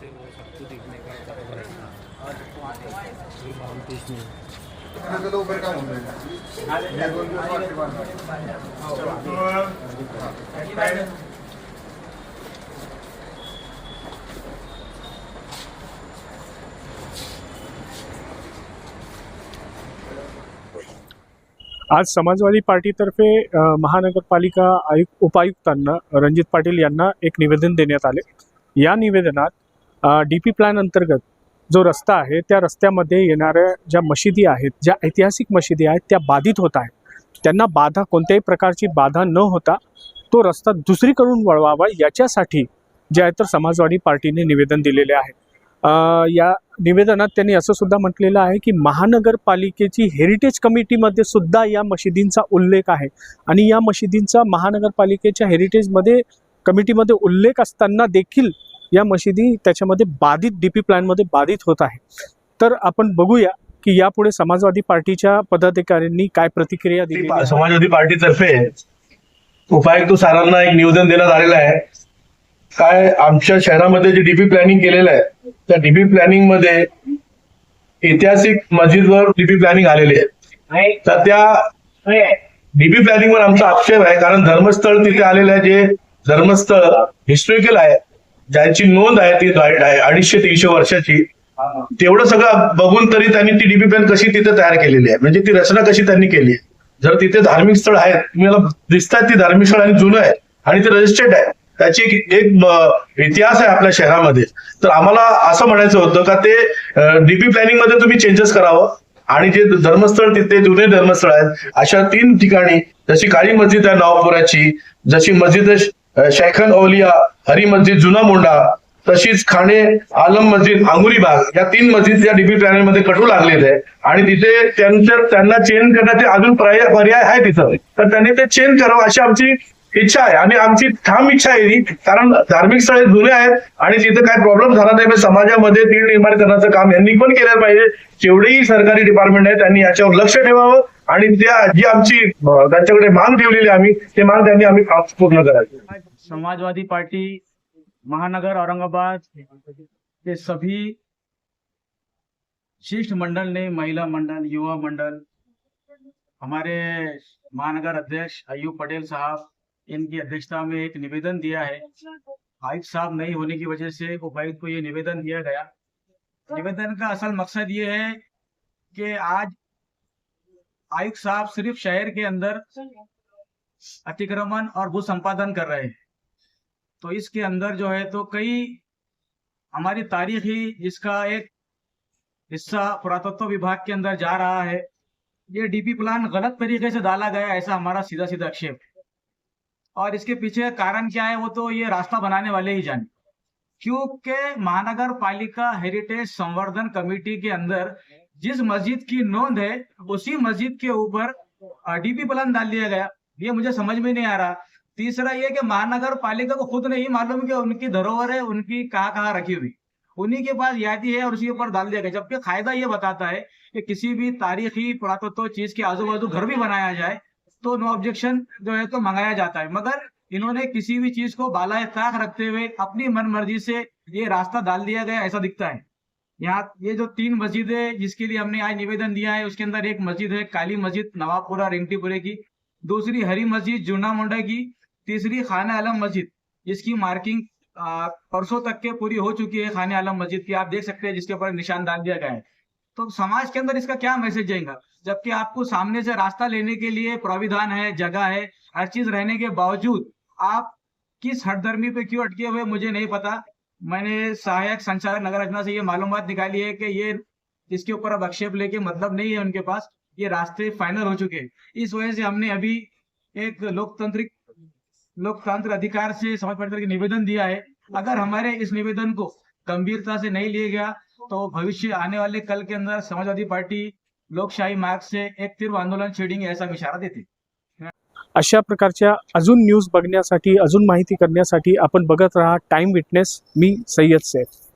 से वो सब कुछ देखने का. आज समाजवादी पार्टीतर्फे महानगरपालिका आयुक्त उपायुक्तांना रणजित पाटील यांना एक निवेदन देण्यात आले. या निवेदनात डी पी प्लॅन अंतर्गत जो रस्ता आहे त्या रस्त्यामध्ये येणाऱ्या ज्या मशिदी आहेत ज्या ऐतिहासिक मशिदी आहेत त्या बाधित होत आहेत. त्यांना बाधा कोणत्याही प्रकारची बाधा न होता तो रस्ता दुसरीकडून वळवावा याच्यासाठी जे आहे तर समाजवादी पार्टीने निवेदन दिलेले आहे. या निवेदनात त्यांनी असं सुद्धा म्हटलेलं आहे की महानगरपालिकेची हेरिटेज कमिटीमध्ये सुद्धा या मशिदींचा उल्लेख आहे. आणि या मशिदींचा महानगरपालिकेच्या हेरिटेजमध्ये कमिटीमध्ये उल्लेख असताना देखील या मशिदी त्याच्यामध्ये बाधित डी पी प्लॅनमध्ये बाधित होत आहे. तर आपण बघूया की यापुढे समाजवादी पार्टीच्या पदाधिकाऱ्यांनी काय प्रतिक्रिया दिली. समाजवादी पार्टीतर्फे उपायुक्त सरांना एक निवेदन देण्यात आलेलं आहे. काय आमच्या शहरामध्ये जे डीपी प्लॅनिंग केलेलं आहे त्या डीपी प्लॅनिंगमध्ये ऐतिहासिक मस्जिदवर डीपी प्लॅनिंग आलेली आहे. तर त्या डीपी प्लॅनिंग वर आमचा आक्षेप आहे कारण धर्मस्थळ तिथे आलेलं आहे जे धर्मस्थळ हिस्टॉरिकल आहे. ज्याची नोंद आहे ती अडीचशे तीनशे वर्षाची तेवढं सगळं बघून तरी त्यांनी ती डीपी प्लॅन कशी तिथे तयार केलेली आहे. म्हणजे ती रचना कशी त्यांनी केली आहे. जर तिथे धार्मिक स्थळ आहेत तुम्हाला दिसतात ती धार्मिक स्थळ आणि जुनं आहे आणि ते रजिस्टर्ड आहे. त्याची एक एक, इतिहास आहे आपल्या शहरामध्ये. तर आम्हाला असं म्हणायचं होतं का ते डीपी प्लॅनिंगमध्ये तुम्ही चेंजेस करावं आणि जे धर्मस्थळ तिथे जुने धर्मस्थळ आहेत अशा तीन ठिकाणी जशी काळी मस्जिद आहे नवापुराची जशी मस्जिद शैखन औलिया हरी मस्जिद जुना मोंडा तशीच खाणे आलम मस्जिद आंगुरी बाग या तीन मस्जिद या डीपी प्लॅनरमध्ये कटू लागलेले आहे. आणि तिथे त्यांच्या त्यांना चेंज करण्याचे अजून पर्याय आहे तिथं. तर त्यांनी ते चेंज करावं अशी आमची इच्छा आहे. आणि आमची ठाम इच्छा आहे ही कारण धार्मिक स्थळे जुने आहेत आणि तिथे काय प्रॉब्लेम झाला नाही समाजामध्ये तीळ निर्माण करण्याचं काम यांनी पण केलं पाहिजे. जेवढेही सरकारी डिपार्टमेंट आहे त्यांनी याच्यावर लक्ष ठेवावं आणि त्या जी आमची त्यांच्याकडे मांग ठेवलेली आहे आम्ही ते मांग त्यांनी आम्ही पूर्ण करायची समाजवादी पार्टी, महानगर, औरंगाबाद के सभी शिष्ट मंडल ने, महिला मंडल, युवा मंडल, हमारे महानगर अध्यक्ष अयूब पटेल साहब, इनकी अध्यक्षता में एक निवेदन दिया है। आयुक्त साहब नहीं होने की वजह से उपायुक्त को ये निवेदन दिया गया। निवेदन का असल मकसद ये है कि आज आयुक्त साहब सिर्फ़ शहर के अंदर अतिक्रमण और भू संपादन कर रहे हैं। तो इसके अंदर जो है तो कई हमारी तारीख ही जिसका एक हिस्सा पुरातत्व विभाग के अंदर जा रहा है। ये डीपी प्लान गलत तरीके से डाला गया, ऐसा हमारा सीधा सीधा आक्षेप और इसके पीछे कारण क्या है, वो तो ये रास्ता बनाने वाले ही जाने। क्योंकि महानगर पालिका हेरिटेज संवर्धन कमेटी के अंदर जिस मस्जिद की नोंद है, उसी मस्जिद के ऊपर डीपी प्लान डाल दिया गया। ये मुझे समझ में नहीं आ रहा तीसरा ये कि महानगर पालिका को खुद नहीं मालूम कि उनकी धरोहर है, उनकी कहाँ कहाँ रखी हुई। उन्हीं के पास यादी है और उसी ऊपर डाल दिया गया। जबकि कायदा ये बताता है कि किसी भी तारीखी पुरातत्व चीज़ के आजू बाजू घर भी बनाया जाए तो नो ऑब्जेक्शन जो है तो मंगाया जाता है। मगर इन्होंने किसी भी चीज़ को बाला ताक रखते हुए अपनी मन मर्ज़ी से ये रास्ता डाल दिया गया, ऐसा दिखता है। यहाँ ये जो तीन मस्जिद है जिसके लिए हमने आज निवेदन दिया है, उसके अंदर एक मस्जिद है, काली मस्जिद नवाबपुरा रिंगटीपुरे की। दूसरी हरी मस्जिद जूना मुंडा की। तीसरी खाना आलम मस्जिद। जिसकी मार्किंग परसों तक के पूरी हो चुकी है खाने आलम मस्जिद की। आप देख सकते हैं जिसके ऊपर निशान डाल दिया गया है। तो समाज के अंदर इसका क्या मैसेज जाएगा? जबकि आपको सामने से रास्ता लेने के लिए प्राविधान है, जगह है, हर चीज़ रहने के बावजूद आप किस हटधर्मी पे क्यों अटके हुए मुझे नहीं पता। मैंने सहायक संचालक नगर रचना से ये मालूमात निकाली है कि ये इसके ऊपर अब आक्षेप लेके मतलब नहीं है उनके पास। ये रास्ते फाइनल हो चुके हैं। इस वजह से हमने अभी एक लोकतांत्रिक लोकतंत्र अधिकार से समाज परिवर्तन के निवेदन दिया है। अगर हमारे इस निवेदन को गंभीरता से नहीं लिया गया तो भविष्य आने वाले कल के अंदर समाजवादी पार्टी लोकशाही मार्ग से एक तीव्र आंदोलन छेड़ेंगे ऐसा इशारा देते अशा प्रकारच्या अजून न्यूज़ बघण्यासाठी, अजून माहिती करण्यासाठी आपण बघत राहा टाइम विटनेस मी सय्यद सेफ़.